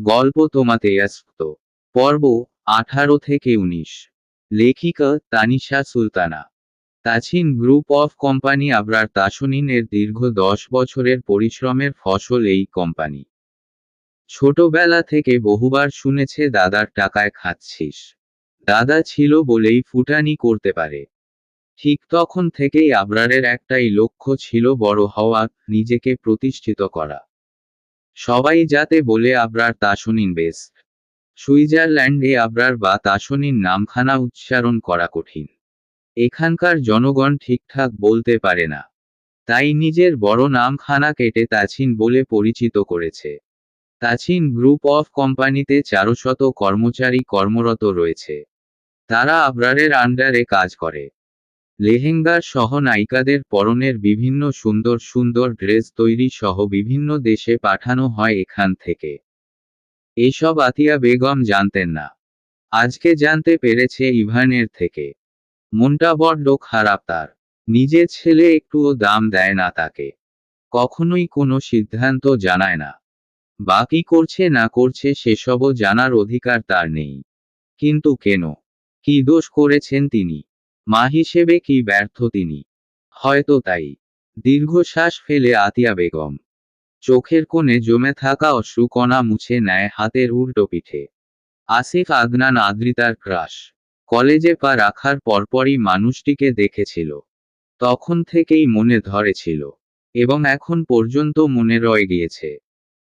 গল্প তোমাতে আসক্ত। পর্ব আঠারো থেকে উনিশ। লেখিকা Tanisha Sultana. Tasin group of company Abrar তাসনিনের দীর্ঘ দশ বছরের পরিশ্রমের ফসল এই কোম্পানি। ছোটবেলা থেকে বহুবার শুনেছে, দাদার টাকায় খাচ্ছিস। দাদা ছিল বলেই ফুটানি করতে পারে। ঠিক তখন থেকেই আবরারের একটাই লক্ষ্য ছিল বড় হওয়া, নিজেকে প্রতিষ্ঠিত করা। সবাই যাতে বলে আবরার তাসনিন বেস্ট সুইজারল্যান্ডে আবরার বা তাসনিন নামখানা উচ্চারণ করা কঠিন। এখানকার জনগণ ঠিকঠাক বলতে পারে না। তাই নিজের বড় নামখানা কেটে তাছিন বলে পরিচিত করেছে। তাছিন গ্রুপ অফ কোম্পানিতে চারশত কর্মচারী কর্মরত রয়েছে। তারা আবরারের আন্ডারে কাজ করে। লেহেঙ্গার সহ নায়িকাদের পরনের বিভিন্ন সুন্দর সুন্দর ড্রেস তৈরি সহ বিভিন্ন দেশে পাঠানো হয় এখান থেকে। এসব আতিয়া বেগম জানতেন না। আজকে জানতে পেরেছে ইভানের থেকে। মনটা বড্ড খারাপ তার। নিজের ছেলে একটুও দাম দেয় না তাকে। কখনোই কোনো সিদ্ধান্ত জানায় না। বাকি করছে না করছে সেসবও জানার অধিকার তার নেই। কিন্তু কেন? কি দোষ করেছেন তিনি? মা হিসেবে কি ব্যর্থ তিনি? হয়তো তাই। দীর্ঘশ্বাস ফেলে আতিয়া বেগম। চোখের কোণে জমে থাকা অশ্রুকণা মুছে নেয় হাতের উল্টো পিঠে। আসিফ আদনান আদ্রিতার ক্রাশ। কলেজে পা রাখার পরপরই মানুষটিকে দেখেছিল। তখন থেকেই মনে ধরেছিল। এবং এখন পর্যন্ত মনে রয়ে গিয়েছে।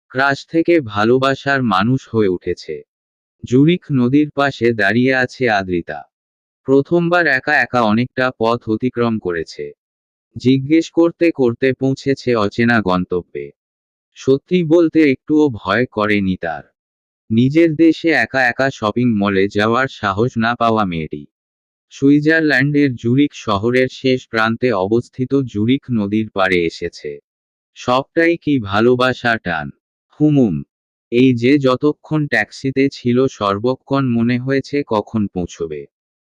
ক্রাশ থেকে ভালোবাসার মানুষ হয়ে উঠেছে। জুরিক নদীর পাশে দাঁড়িয়ে আছে আদ্রিতা। প্রথমবার একা একা অনেকটা পথ অতিক্রম করেছে। জিজ্ঞেস করতে করতে পৌঁছেছে অচেনা গন্তব্যে। সত্যি বলতে একটুও ভয় করেনি তার। নিজের দেশে একা একা শপিং মলে যাওয়ার সাহস না পাওয়া মেয়েটি। সুইজারল্যান্ডের জুরিক শহরের শেষ প্রান্তে অবস্থিত জুরিক নদীর পাড়ে এসেছে। সবটাই কি ভালোবাসা টান। হুমুম। এই যে যতক্ষণ ট্যাক্সিতে ছিল সর্বক্ষণ মনে হয়েছে কখন পৌঁছবে।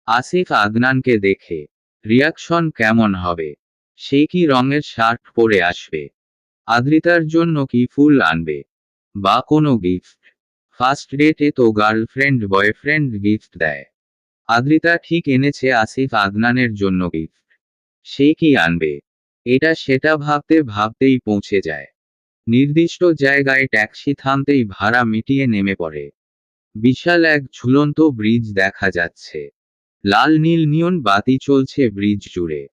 আসিফ আদনানকে দেখে, রিয়াকশন কেমন হবে? সে কি রঙের শার্ট পরে আসবে? আদ্রিতার জন্য কি ফুল আনবে? বা কোনো গিফট? ফার্স্ট ডেটে তো গার্লফ্রেন্ড, বয়ফ্রেন্ড গিফট দেয়। আদ্রিতা ঠিক এনেছে আসিফ আদনানের জন্য গিফট। সে কি আনবে? এটা সেটা ভাবতে ভাবতেই পৌঁছে যায়। নির্দিষ্ট জায়গায় ট্যাক্সি থামতেই ভাড়া মিটিয়ে নেমে পড়ে। বিশাল এক ঝুলন্ত ব্রিজ দেখা যাচ্ছে। লাল নীল নিয়ন বাতি চলছে ব্রিজ জুড়ে।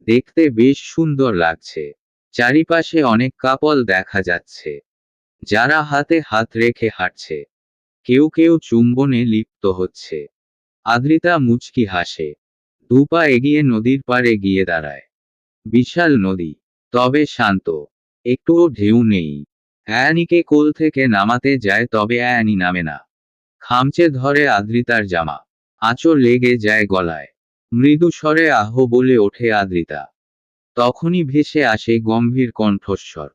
দেখতে বেশ সুন্দর লাগছে। চারিপাশে অনেক কাপল দেখা যাচ্ছে। যারা হাতে হাত রেখে হাঁটছে। কেউ কেউ চুম্বনে লিপ্ত হচ্ছে। আদ্রিতা মুচকি হাসে। দুপা এগিয়ে নদীর পাড়ে গিয়ে দাঁড়ায়। বিশাল নদী, তবে শান্ত। একটুও ঢেউ নেই। অ্যানিকে কোল থেকে নামাতে যায়, তবে অ্যানি নামে না। খামচে ধরে আদ্রিতার জামা। আঁচড় লেগে যায় গলায়। মৃদু স্বরে আহ বলে ওঠে আদ্রিতা। তখনই ভেসে আসে গম্ভীর কণ্ঠস্বর।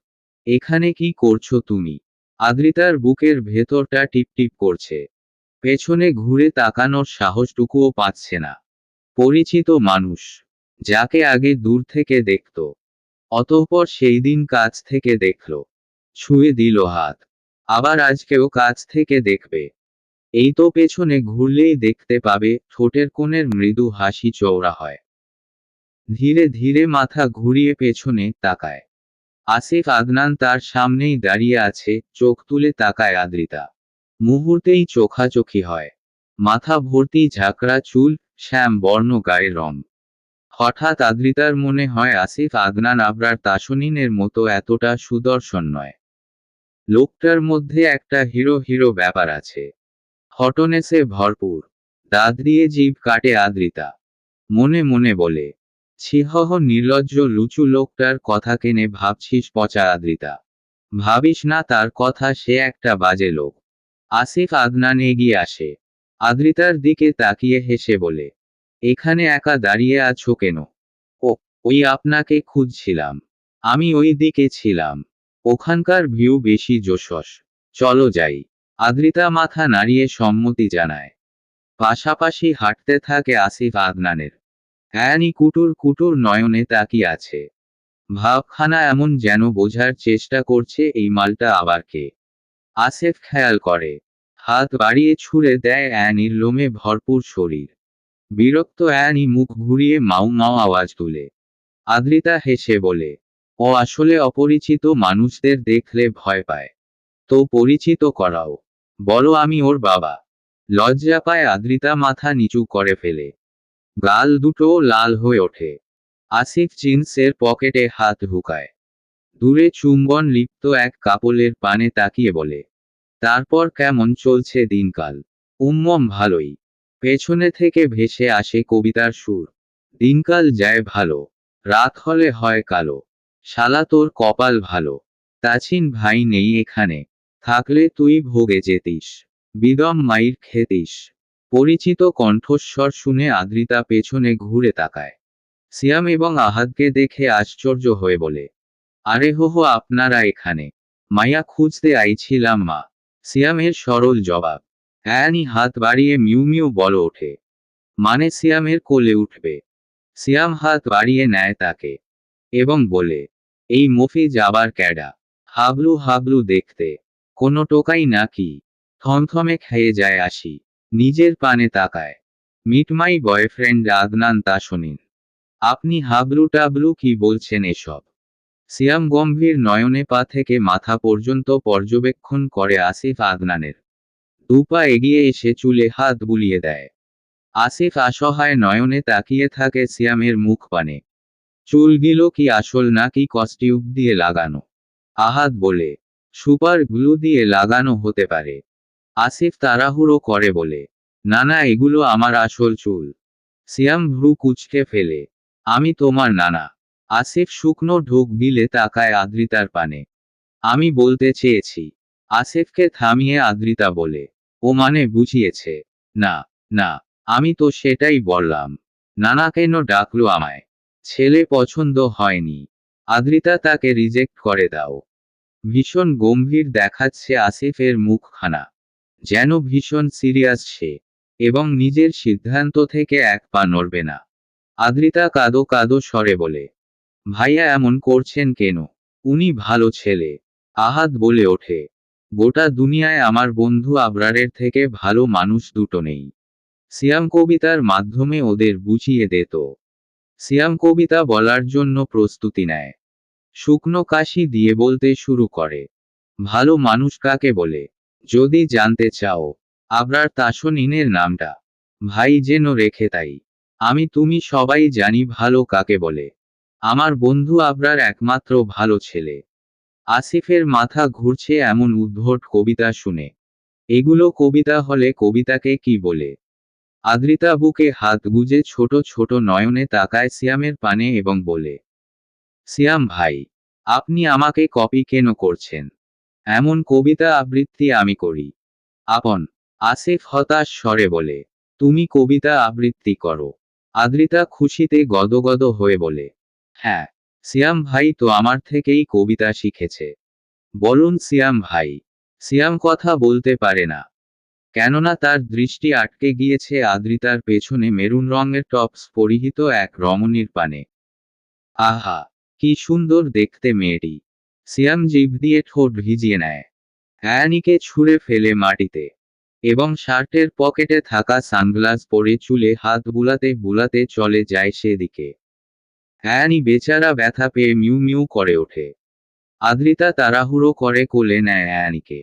এখানে কি করছ তুমি? আদ্রিতার বুকের ভেতরটা টিপটিপ করছে। পেছনে ঘুরে তাকানোর সাহসটুকুও পাচ্ছে না। পরিচিত মানুষ, যাকে আগে দূর থেকে দেখত, অতঃপর সেই দিন কাছ থেকে দেখল। ছুঁয়ে দিল হাত। আবার আজকেও কাছ থেকে দেখবে। এই তো পেছনে ঘুরলেই দেখতে পাবে, ঠোঁটের কোণের মৃদু হাসি চওড়া হয়। ধীরে ধীরে মাথা ঘুরিয়ে পেছনে তাকায়। আসিফ আদনান তার সামনেই দাঁড়িয়ে আছে, চোখ তুলে তাকায় আদ্রিতা। মুহূর্তেই চোখাচোখি হয়। মাথা ভর্তি ঝাঁকড়া চুল, শ্যাম বর্ণ গায়ের রং। হঠাৎ আদ্রিতার মনে হয় আসিফ আদনান আবরার তাসনিনের মতো এতটা সুদর্শন নয়। লোকটার মধ্যে একটা হিরো হিরো ব্যাপার আছে। হটনেসে ভরপুর। দাঁত দিয়ে জীব কাটে আদ্রিতা। মনে মনে বলে ছিহহ নির্লজ্জ লুচু লোকটার কথা কেনে ভাবছিস পচা আদ্রিতা। ভাবিস না তার কথা সে একটা বাজে লোক। আসিফ আদনান এগিয়ে আসে। আদ্রিতার দিকে তাকিয়ে হেসে বলে, এখানে একা দাঁড়িয়ে আছো কেন? ও, ওই আপনাকে খুঁজছিলাম। আমি ওই দিকে ছিলাম। ওখানকার ভিউ বেশি জোশস। চলো যাই। আদ্রিতা মাথা নাড়িয়ে সম্মতি জানায়। পাশাপাশি হাঁটতে থাকে আসিফ আদনানের। অ্যানি কুটুর কুটুর নয়নে তাকিয়ে আছে। ভাবখানা এমন যেন বোঝার চেষ্টা করছে এই মালটা আবার কে। আসিফ খেয়াল করে। হাত বাড়িয়ে ছুঁড়ে দেয় অ্যানির লোমে ভরপুর শরীর। বিরক্ত অ্যানি মুখ ঘুরিয়ে মাউ মাউ আওয়াজ তুলে। আদ্রিতা হেসে বলে, ও আসলে অপরিচিত মানুষদের দেখলে ভয় পায়। তো পরিচিত করাও। বলো আমি ওর বাবা। লজ্জা পায় আদ্রিতা মাথা নিচু করে ফেলে। গাল দুটো লাল হয়ে ওঠে। আসিফ জিন্সের পকেটে হাত ঢুকায়। দূরে চুম্বন লিপ্ত এক কাপলের পানে তাকিয়ে বলে, তারপর কেমন চলছে দিনকাল? উম্মম ভালোই। পেছনে থেকে ভেসে আসে কবিতার সুর। দিনকাল যায় ভালো। রাত হলে হয় কালো। শালা তোর কপাল ভালো। তাছিন ভাই নেই এখানে। থাকলে তুই ভোগে যেতিস, বিদম মাইর খেতিস। পরিচিত কণ্ঠস্বর শুনে আদ্রিতা পেছনে ঘুরে তাকায়। সিয়াম এবং আহাদকে দেখে আশ্চর্য হয়ে বলে, আরে হো হো, আপনারা এখানে। মায়া খুঁজতে আইছিলাম মা। সিয়ামের সরল জবাব, অ্যানি হাত বাড়িয়ে মিউ মিউ বল ওঠে। মানে সিয়ামের কোলে উঠবে। সিয়াম হাত বাড়িয়ে নেয় তাকে এবং বলে, এই মফি যাবার ক্যাডা। হাবলু হাবলু দেখতে। কোনো টোকাই নাকি থমথমে খেয়ে যায় আসি, নিজের পানে তাকায়। মিটমাই বয়ফ্রেন্ড আদনান তা শোনেন। আপনি হাবলু টাবলু কি বলছেন এসব? সিয়াম গম্ভীর নয়নে পা থেকে মাথা পর্যন্ত পর্যবেক্ষণ করে আসিফ আদনানের। দুপা এগিয়ে এসে চুলে হাত বুলিয়ে দেয়। আসিফ অসহায় নয়নে তাকিয়ে থাকে সিয়ামের মুখ পানে। চুলগুলো কি আসল নাকি কস্টিউব দিয়ে লাগানো? আহাত বলে সুপার গ্লু দিয়ে লাগানো হতে পারে। আসিফ তাড়াহুড়ো করে বলে না না এগুলো আমার আসল চুল। সিয়াম ভ্রু কুচকে ফেলে, আমি তোমার নানা। আসিফ শুকনো ঢোক গিলে তাকায় আদ্রিতার পানে। আমি বলতে চেয়েছি। আসিফকে থামিয়ে আদ্রিতা বলে, ও মানে বুঝিয়েছে, না না, আমি তো সেটাই বললাম। নানা কেন ডাকলো আমায়? ছেলে পছন্দ হয়নি। আদ্রিতা তাকে রিজেক্ট করে দাও। ভীষণ গম্ভীর দেখাচ্ছে আসিফের মুখখানা। যেন ভীষণ সিরিয়াস সে, এবং নিজের সিদ্ধান্ত থেকে এক পা নড়বে না। আদ্রিতা কাদো কাদো স্বরে বলে, ভাইয়া এমন করছেন কেন? উনি ভালো ছেলে। আহাত বলে ওঠে, গোটা দুনিয়ায় আমার বন্ধু আবরারের থেকে ভালো মানুষ দুটো নেই। সিয়াম কবিতার মাধ্যমে ওদের বুঝিয়ে দিত সিয়াম কবিতা বলার জন্য প্রস্তুতি নেয়। শুকনো কাশি দিয়ে বলতে শুরু করে। ভালো মানুষ কাকে বলে? যদি জানতে চাও, আবরার তাসনিনের নামটা। ভাই যেন রেখে তাই। আমি তুমি সবাই জানি ভালো কাকে বলে। আমার বন্ধু আবরার একমাত্র ভালো ছেলে। আসিফের মাথা ঘুরছে এমন উদ্ভট কবিতা শুনে। এগুলো কবিতা হলে কবিতাকে কি বলে? আদ্রিতা বুকে হাত গুজে ছোট ছোট নয়নে তাকায় সিয়ামের পানে এবং বলে সিয়াম ভাই, আপনি আমাকে কপি কেন করছেন? এমন কবিতা আবৃত্তি আমি করি। আপন, আসিফ হতাশ স্বরে বলে, তুমি কবিতা আবৃত্তি করো। আদ্রিতা খুশিতে গদগদ হয়ে বলে হ্যাঁ সিয়াম ভাই তো আমার থেকেই কবিতা শিখেছে। বলুন সিয়াম ভাই, সিয়াম কথা বলতে পারে না। কেননা তার দৃষ্টি আটকে গিয়েছে আদ্রিতার পেছনে মেরুন রঙের টপস পরিহিত এক রমণীর পানে। আহা কি সুন্দর দেখতে মেয়েটি। সিয়াম জিভ দিয়ে ঠোঁট ভিজিয়ে নেয়। অ্যানিকে ছুঁড়ে ফেলে মাটিতে এবং শার্টের পকেটে থাকা সানগ্লাস পরে চুলে হাত বুলাতে বুলাতে চলে যায় সেদিকে। অ্যানি বেচারা ব্যথা পেয়ে মিউ মিউ করে ওঠে। আদ্রিতা তাড়াহুড়ো করে কোলে নেয় অ্যানিকে।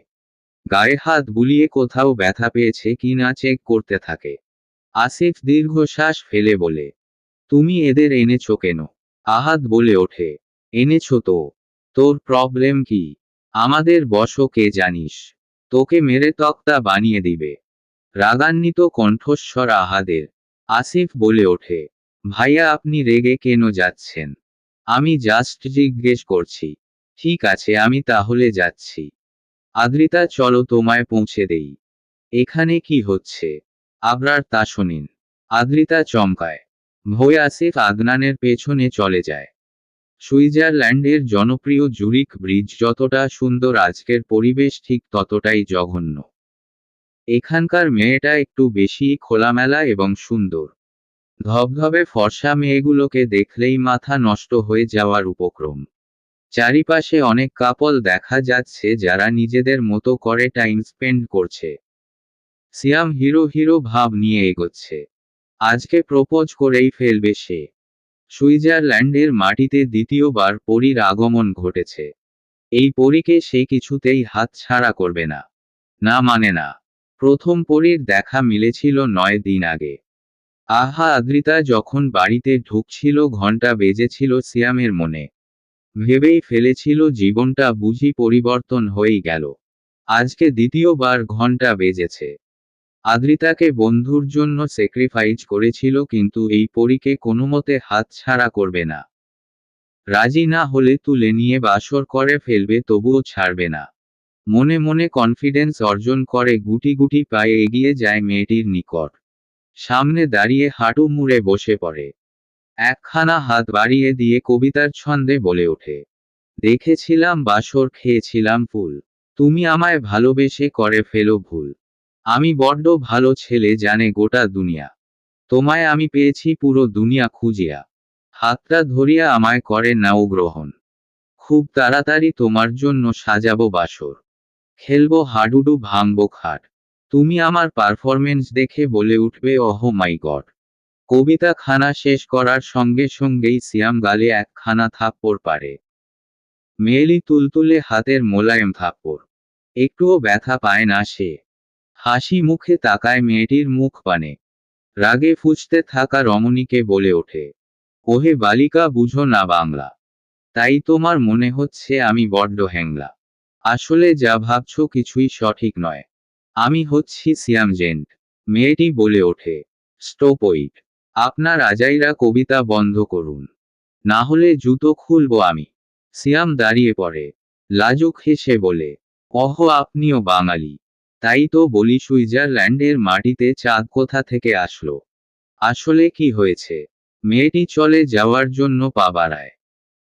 গায়ে হাত বুলিয়ে কোথাও ব্যথা পেয়েছে কি না চেক করতে থাকে। আসিফ দীর্ঘশ্বাস ফেলে বলে, তুমি এদের এনেছো কেন? আহাদ বলে ওঠে। এনেছ তো। তোর প্রবলেম কি? আমাদের বশো কে জানিস? তোকে মেরে তক্তা বানিয়ে দিবে। রাগান্বিত কণ্ঠস্বর আহাদের। আসিফ বলে ওঠে, ভাইয়া আপনি রেগে কেন যাচ্ছেন? আমি জাস্ট জিজ্ঞেস করছি। ঠিক আছে, আমি তাহলে যাচ্ছি। আদ্রিতা, চলো তোমায় পৌঁছে দেই। এখানে কি হচ্ছে? আবরার তা শোনেন। আদ্রিতা চমকায় ভয় আসিফ আদনানের পেছনে চলে যায়। সুইজারল্যান্ডের জনপ্রিয় জুরিক ব্রিজ যতটা সুন্দর আজকের পরিবেশ ঠিক ততটাই জঘন্য। এখানকার মেয়েটা একটু বেশি খোলামেলা এবং সুন্দর। ধবধবে ফর্সা মেয়েগুলোকে দেখলেই মাথা নষ্ট হয়ে যাওয়ার উপক্রম। চারিপাশে অনেক কাপল দেখা যাচ্ছে যারা নিজেদের মতো করে টাইম স্পেন্ড করছে। সিয়াম হিরো হিরো ভাব নিয়ে এগোচ্ছে। আজকে প্রপোজ করেই ফেলবে সে। সুইজারল্যান্ডের মাটিতে দ্বিতীয়বার পরীর আগমন ঘটেছে। এই পরীকে সে কিছুতেই হাতছাড়া করবে না। না মানে না। প্রথম পরীর দেখা মিলেছিল নয় দিন আগে। আহা আদ্রিতা যখন বাড়িতে ঢুকছিল ঘণ্টা বেজেছিল সিয়ামের মনে। ভেবেই ফেলেছিল জীবনটা বুঝি পরিবর্তন হয়েই গেল। আজকে দ্বিতীয়বার ঘণ্টা বেজেছে। আদ্রিতাকে বন্ধুর জন্য স্যাক্রিফাইস করেছিল কিন্তু এই পরীকে কোনোমতে হাতছাড়া করবে না। রাজি না হলে তুলে নিয়ে বাসর করে ফেলবে তবুও ছাড়বে না। মনে মনে কনফিডেন্স অর্জন করে গুটি গুটি পায়ে এগিয়ে যায় মেয়েটির নিকট। সামনে দাঁড়িয়ে হাঁটু মুড়ে বসে পড়ে। একখানা হাত বাড়িয়ে দিয়ে কবিতার ছন্দে বলে ওঠে। দেখেছিলাম বাসর, খেয়েছিলাম ফুল। তুমি আমায় ভালোবেসে করে ফেলো ভুল। আমি বড্ড ভালো ছেলে জানে গোটা দুনিয়া। তোমায় আমি পেয়েছি পুরো দুনিয়া খুঁজিয়া। হাতটা ধরিয়া আমায় করে নাও গ্রহণ। খুব তাড়াতাড়ি তোমার জন্য সাজাবো বাসর। খেলব হাডুডু ভাঙবো খাট। তুমি আমার পারফরমেন্স দেখে বলে উঠবে অহ মাই গড। কবিতা খানা শেষ করার সঙ্গে সঙ্গেই সিয়াম গালে একখানা থাপ্পড় পারে মেয়েলি তুলতুলে হাতের মোলায়েম থাপ্পড়। একটুও ব্যথা পায় না সে। হাসি মুখে তাকায় মেয়েটির মুখ পানে। রাগে ফুচতে থাকা রমণীকে বলে ওঠে, ওহে বালিকা, বুঝো না বাংলা। তাই তোমার মনে হচ্ছে আমি বড্ড হ্যাংলা। আসলে যা ভাবছ কিছুই সঠিক নয়। আমি হচ্ছি সিয়াম জেন্ট। মেয়েটি বলে ওঠে স্টোপইট আপনার আজাইরা কবিতা বন্ধ করুন। না হলে জুতো খুলব আমি। সিয়াম দাঁড়িয়ে পড়ে, লাজুক হেসে বলে অহ আপনিও বাঙালি। তাই তো বলি সুইজারল্যান্ডের মাটিতে চাঁদ কোথা থেকে আসলো? আসলে কি হয়েছে? মেয়েটি চলে যাওয়ার জন্য পা বাড়ায়।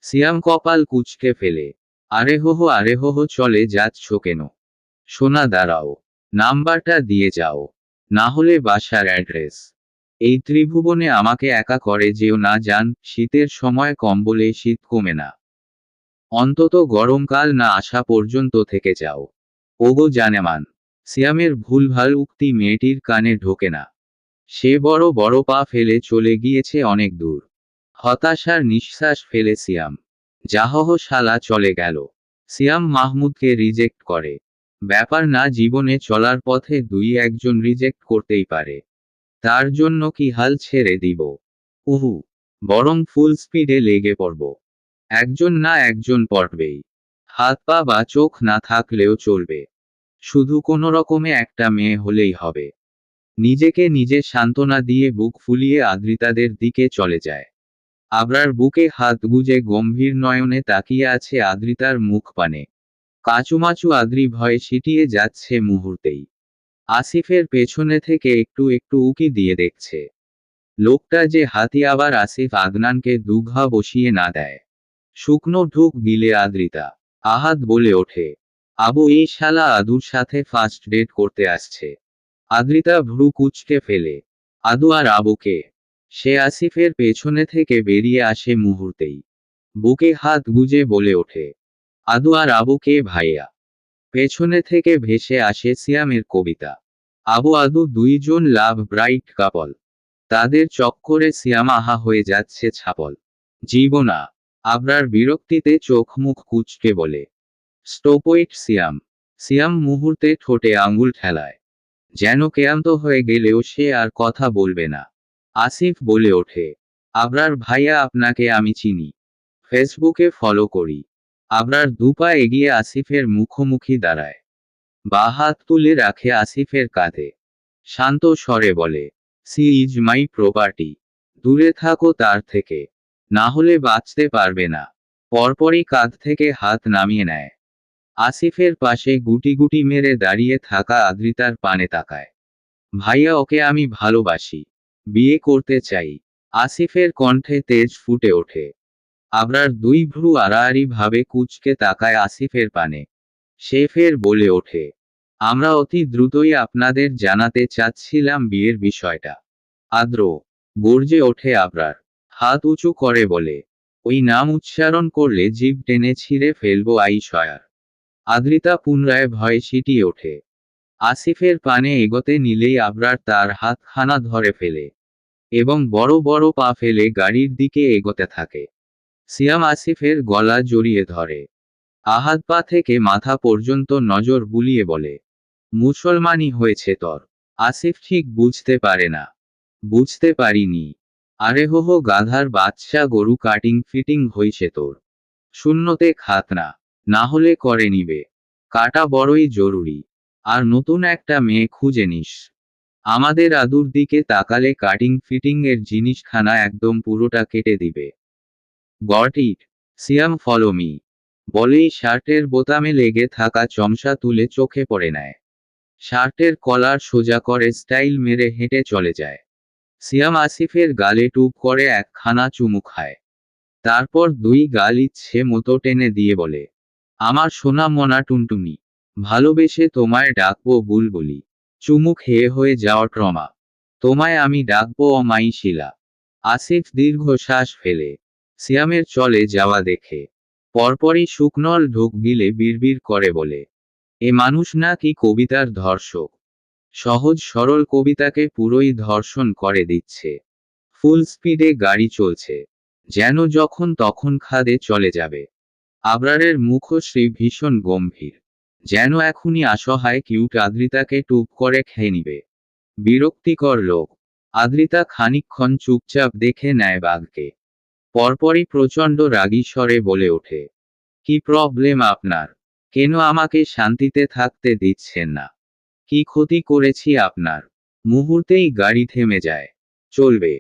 সিয়াম কপাল কুচকে ফেলে। আরে হো হো, আরে হো হো, চলে যাচ্ছ কেন? সোনা, দাঁড়াও। নাম্বারটা দিয়ে যাও। না হলে বাসার অ্যাড্রেস। এই ত্রিভুবনে আমাকে একা করে যেও না, যান। শীতের সময় কম্বলে শীত কমে না। অন্তত গরমকাল না আসা পর্যন্ত থেকে যাও। ওগো, জানেমান। সিয়ামের ভুলভাল উক্তি মেয়েটির কানে ঢোকে না। সে বড় বড় পা ফেলে চলে গিয়েছে অনেক দূর। হতাশার নিঃশ্বাস ফেলে সিয়াম। জাহহ শালা চলে গেল। সিয়াম মাহমুদকে রিজেক্ট করে। ব্যাপার না, জীবনে চলার পথে দুই একজন রিজেক্ট করতেই পারে। তার জন্য কি হাল ছেড়ে দিব? উহু, বরং ফুল স্পিডে লেগে পড়ব। একজন না একজন পড়বেই। হাত পা বা চোখ না থাকলেও চলবে। শুধু কোনো রকমে একটা মেয়ে হলেই হবে। নিজেকে নিজে সান্ত্বনা দিয়ে বুক ফুলিয়ে আদ্রিতাদের দিকে চলে যায়। আবরার বুকে হাত গুজে গম্ভীর নয়নে তাকিয়ে আছে আদ্রিতার মুখ পানে। কাচুমাচু আদ্রি ভয়ে সিটিয়ে যাচ্ছে মুহূর্তেই। আসিফের পেছনে থেকে একটু একটু উকি দিয়ে দেখছে। লোকটা যে হাতি আবার আসিফ আদনানকে দুঘা বসিয়ে না দেয়। শুকনো ঢুক গিলে আদ্রিতা। আহাত বলে ওঠে আবু এই শালা আদুর সাথে ফার্স্ট ডেট করতে আসছে। আদ্রিতা ভ্রু কুচকে ফেলে। আদু আর আবুকে। সে আসিফের পেছনে থেকে বেরিয়ে আসে মুহূর্তেই। বুকে হাত গুজে বলে ওঠে। আদু আর আবুকে ভাইয়া। পেছনে থেকে ভেসে আসে সিয়ামের কবিতা। আবু আদু দুইজন লাভ ব্রাইট কাপল। তাদের চক্করে সিয়াম আহা হয়ে যাচ্ছে ছাপল। জীবনা। আবরার বিরক্তিতে চোখ মুখ কুচকে বলে। স্টোপোইট সিয়াম। সিয়াম মুহূর্তে ঠোঁটে আঙুল ঠেলায়। যেন কেয়ান্ত হয়ে গেলেও সে আর কথা বলবে না। আসিফ বলে ওঠে, আবরার ভাইয়া আপনাকে আমি চিনি। ফেসবুকে ফলো করি। আবরার দুপা এগিয়ে আসিফের মুখোমুখি দাঁড়ায়। বা হাত তুলে রাখে আসিফের কাঁধে। শান্ত স্বরে বলে, সি ইজ মাই প্রপার্টি। দূরে থাকো তার থেকে। না হলে বাঁচতে পারবে না। পরপরই কাঁধ থেকে হাত নামিয়ে নেয়। আসিফের পাশে গুটি গুটি মেরে দাঁড়িয়ে থাকা আদ্রিতার পানে তাকায়। ভাইয়া, ওকে আমি ভালোবাসি। বিয়ে করতে চাই। আসিফের কণ্ঠে তেজ ফুটে ওঠে। আবরার দুই ভ্রু আড়াআড়ি ভাবে কুচকে তাকায় আসিফের পানে। সে ফের বলে ওঠে, আমরা অতি দ্রুতই আপনাদের জানাতে চাচ্ছিলাম বিয়ের বিষয়টা। আদ্র গর্জে ওঠে আবরার। হাত উঁচু করে বলে, ওই নাম উচ্চারণ করলে জীব টেনে ছিঁড়ে ফেলব আইসয়ার আদ্রিতা পুনরায় ভয়ে সিটিয়ে ওঠে। আসিফের পানে এগোতে নিলেই আবরার তার হাতখানা ধরে ফেলে এবং বড় বড় পা ফেলে গাড়ির দিকে এগোতে থাকে। সিয়াম আসিফের গলা জড়িয়ে ধরে। আহাত পা থেকে মাথা পর্যন্ত নজর বুলিয়ে বলে, মুসলমানই হয়েছে তোর। আসিফ ঠিক বুঝতে পারে না। বুঝতে পারিনি। আরে হো গাধার বাচ্চা গরু কাটিং ফিটিং হইছে তোর। শূন্যতে খাত না। না হলে করে নিবে। কাটা বড়ই জরুরি। আর নতুন একটা মেয়ে খুঁজে নিস। আমাদের আদুর দিকে তাকালে কাটিং ফিটিং এর জিনিসখানা একদম পুরোটা কেটে দিবে। Got it. Siyam follow me. বলেই শার্টের বোতামে লেগে থাকা চমসা তুলে চোখে পড়ে নেয়। শার্টের কলার সোজা করে স্টাইল মেরে হেঁটে চলে যায়। সিয়াম আসিফের গালে টুপ করে একখানা চুমু খায়। তারপর দুই গাল ইচ্ছে মতো টেনে দিয়ে বলে আমার সোনা মনা টুনটুনি, ভালোবেসে তোমায় ডাকবো বুলবুলি চুমু খেয়ে হয়ে যাওয়া ট্রমা, তোমায় আমি ডাকবো অমাই শিলা, আসিফ দীর্ঘ শ্বাস ফেলে, সিয়ামের চলে যাওয়া দেখে, পরপরই শুকনল ঢোক গিলে বিড়বিড় করে বলে, এ মানুষ না কি কবিতার ধর্ষক? সহজ সরল কবিতাকে পুরোই ধর্ষণ করে দিচ্ছে ফুল স্পিডে গাড়ি চলছে, যেন যখন তখন খাদে চলে যাবে। আবরারের মুখশ্রী ভীষণ গম্ভীর। যেন এখনই অসহায় কিউট আদ্রিতাকে টুপ করে খেয়ে নিবে। বিরক্তিকর লোক। আদ্রিতা খানিকক্ষণ চুপচাপ দেখে নেয় বাঘকে। পরপরই প্রচণ্ড রাগী স্বরে বলে ওঠে, কি প্রবলেম আপনার? কেন আমাকে শান্তিতে থাকতে দিচ্ছেন না? কি ক্ষতি করেছি আপনার? মুহূর্তেই গাড়ি থেমে যায়। চলবে।